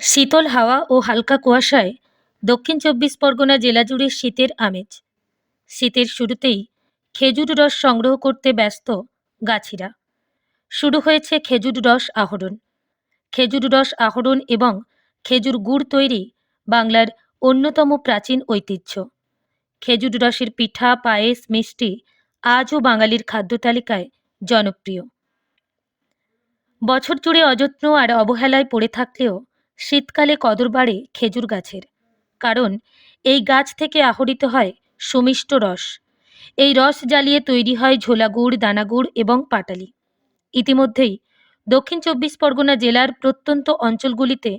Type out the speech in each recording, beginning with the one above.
শীতল হাওয়া ও হালকা কুয়াশায় দক্ষিণ চব্বিশ পরগনা জেলা জুড়ে শীতের আমেজ। শীতের শুরুতেই খেজুর রস সংগ্রহ করতে ব্যস্ত গাছিরা। শুরু হয়েছে খেজুর রস আহরণ। খেজুর রস আহরণ এবং খেজুর গুড় তৈরি বাংলার অন্যতম প্রাচীন ঐতিহ্য। খেজুর রসের পিঠা, পায়েস, মিষ্টি আজও বাঙালির খাদ্য তালিকায় জনপ্রিয়। বছর জুড়ে অযত্ন আর অবহেলায় পড়ে থাকলেও শীতকালে কদর বাড়ে খেজুর গাছের, কারণ এই গাছ থেকে আহরিত হয় সুমিষ্ট রস। এই রস জ্বালিয়ে তৈরি হয় ঝোলা গুড়, দানা গুড় এবং পাটালি। ইতিমধ্যেই দক্ষিণ চব্বিশ পরগনা জেলার প্রত্যন্ত অঞ্চলগুলিতে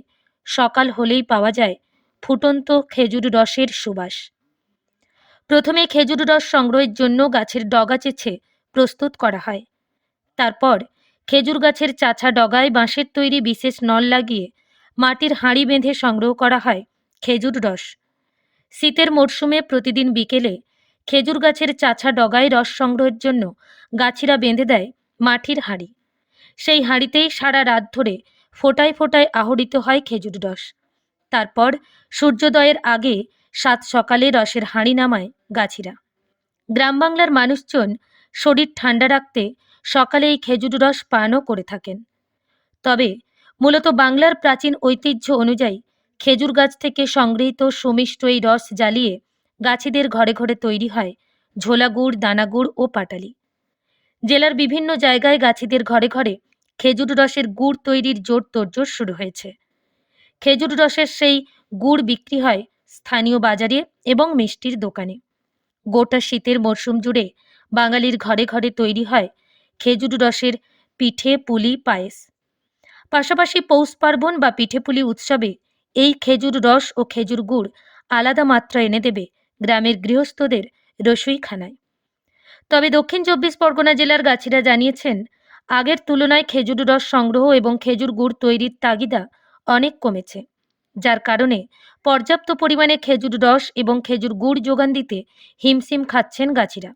সকাল হলেই পাওয়া যায় ফুটন্ত খেজুর রসের সুবাস। প্রথমে খেজুর রস সংগ্রহের জন্য গাছের ডগা চেছে প্রস্তুত করা হয়। তারপর খেজুর গাছের চাছা ডগায় বাঁশের তৈরি বিশেষ নল লাগিয়ে মাটির হাঁড়ি বেঁধে সংগ্রহ করা হয়, খেজুর রস। শীতের মরশুমে প্রতিদিন বিকেলে খেজুর গাছের চাছা ডগায় রস সংগ্রহের জন্য গাছিরা বেঁধে দেয় মাটির হাঁড়ি। সেই হাঁড়িতেই সারা রাত ধরে ফোটায় ফোটায় আহরিত হয় খেজুর রস। তারপর সূর্যোদয়ের আগে সাত সকালে রসের হাঁড়ি নামায় গাছিরা। গ্রাম বাংলার মানুষজন শরীর ঠান্ডা রাখতে সকালে এই খেজুর রস পানও করে থাকেন। তবে মূলত বাংলার প্রাচীন ঐতিহ্য অনুযায়ী খেজুর গাছ থেকে সংগৃহীত সুমিষ্ট এই রস জ্বালিয়ে গাছিদের ঘরে ঘরে তৈরি হয় ঝোলা গুড়, দানা গুড় ও পাটালি। জেলার বিভিন্ন জায়গায় গাছিদের ঘরে ঘরে খেজুর রসের গুড় তৈরির জোর তোড়জোড় শুরু হয়েছে। খেজুর রসের সেই গুড় বিক্রি হয় স্থানীয় বাজারে এবং মিষ্টির দোকানে। গোটা শীতের মরশুম জুড়ে বাঙালির ঘরে ঘরে তৈরি হয় খেজুর রসের পিঠে পুলি পায়েস। পাশাপাশি পৌষ পার্বণ বা পিঠেপুলি উৎসবে এই খেজুর রস ও খেজুর গুড় আলাদা মাত্রা এনে দেবে গ্রামের গৃহস্থদের রসুইখানায়। তবে দক্ষিণ চব্বিশ পরগনা জেলার গাছিরা জানিয়েছেন, আগের তুলনায় খেজুর রস সংগ্রহ এবং খেজুর গুড় তৈরির তাগিদা অনেক কমেছে, যার কারণে পর্যাপ্ত পরিমাণে খেজুর রস এবং খেজুর গুড় যোগান দিতে হিমশিম খাচ্ছেন গাছিরা।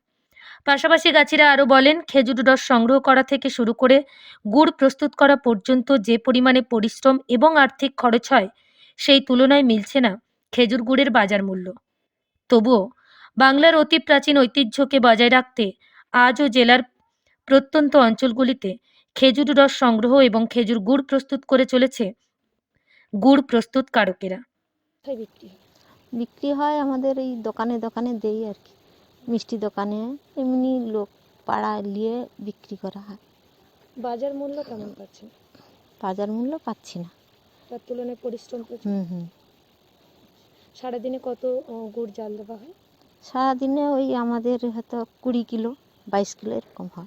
পাশাপাশি গাছিরা আরও বলেন, খেজুর রস সংগ্রহ করা থেকে শুরু করে গুড় প্রস্তুত করা পর্যন্ত যে পরিমাণে পরিশ্রম এবং আর্থিক খরচ হয়, সেই তুলনায় মিলছে না খেজুর গুড়ের বাজার মূল্য। তবুও বাংলার অতি প্রাচীন ঐতিহ্যকে বজায় রাখতে আজও জেলার প্রত্যন্ত অঞ্চলগুলিতে খেজুর রস সংগ্রহ এবং খেজুর গুড় প্রস্তুত করে চলেছে গুড় প্রস্তুতকারকেরা। বিক্রি বিক্রি হয় আমাদের এই দোকানে দোকানে দেই আর কি। মিষ্টি দোকানে এমনি লোক পাড়া নিয়ে বিক্রি করা হয়। বাজার মূল্য কেমন পাচ্ছেন? বাজার মূল্য পাচ্ছি না। তার তুলনায় পরিশ্রম প্রচুর। হুম হুম। সারাদিনে কত ও, গুড় জাল দেওয়া হয়? সারাদিনে ওই আমাদের হয়তো কুড়ি কিলো বাইশ কিলো এরকম হয়।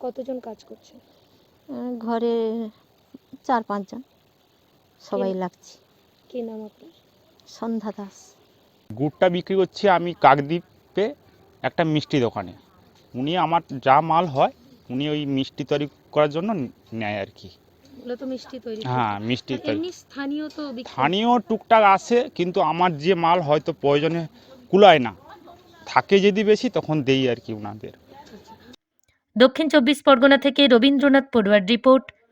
কতজন কাজ করছে? আহ, ঘরে চার পাঁচজন। সবাই লাগছে। কি নাম আপনার? সন্ধ্যা দাস। গুড়টা বিক্রি করছি আমি কাকদ্বীপে একটা মিষ্টি দোকানে। উনি আমার যা মাল হয় উনি ওই মিষ্টি তৈরি করার জন্য নেয় আর কি। মিষ্টি তৈরি হ্যাঁ মিষ্টি তৈরি। স্থানীয় তো স্থানীয় টুকটাক আসে কিন্তু আমার যে মাল হয়তো প্রয়োজনে কুলায় না। থাকে যদি বেশি তখন দেই আর কি ওনাদের দক্ষিণ চব্বিশ পরগনা থেকে রবীন্দ্রনাথ পড়ুয়ার report.